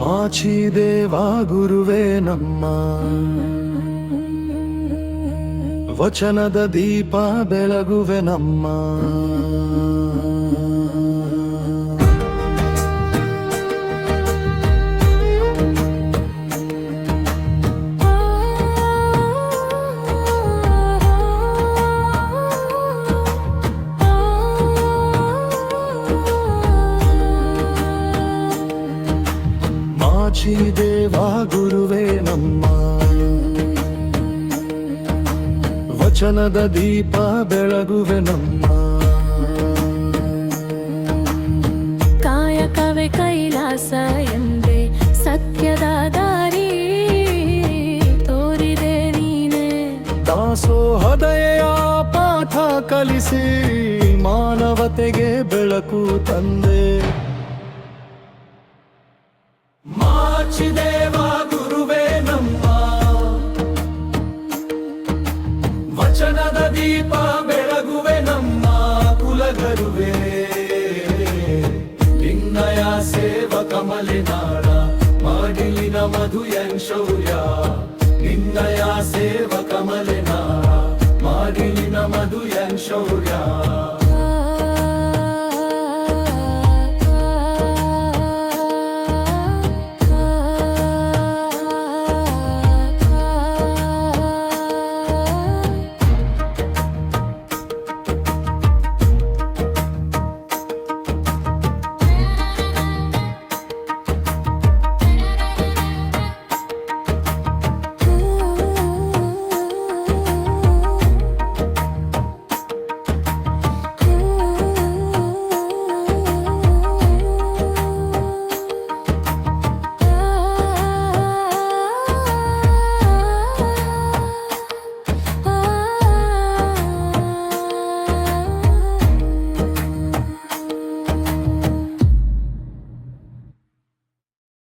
ಮಾಚಿ ದೇವಾ ಗುರುವೇ ನಮ್ಮ ವಚನದ ದೀಪ ಬೆಳಗುವೆ ನಮ್ಮ ಮಾಚಿ ದೇವಾ ಗುರುವೇ ನಮ್ಮ. ವಚನದ ದೀಪ ಬೆಳಗುವೆ ನಮ್ಮ. ಕಾಯಕವೇ ಕೈಲಾಸ ಎಂದೇ ಸತ್ಯದ ದಾರಿ ತೋರಿದೆ ನೀನೆ. ದಾಸೋಹದಯ ಪಾಠ ಕಲಿಸಿ ಮಾನವತೆಗೆ ಬೆಳಕು ತಂದೆ. ಮಾಚಿದೇವ ಗುರುವೇ ನಮ್ಮ ವಚನದ ದೀಪ ಬೆಳಗುವೆ ನಮ್ಮ ಕುಲಗರುವೆ ನಿನ್ನಯ ಸೇವಕ ಮಲೆನಾಡ ಮಾಡಿಲಿನ ಮಧುಯನ್ ಶೌರ್ಯ ನಿನ್ನಯ ಸೇವಕ ಮಲೆನಾಡ ಮಾಡಿಲಿನ ಮಧುಯನ್ ಶೌರ್ಯ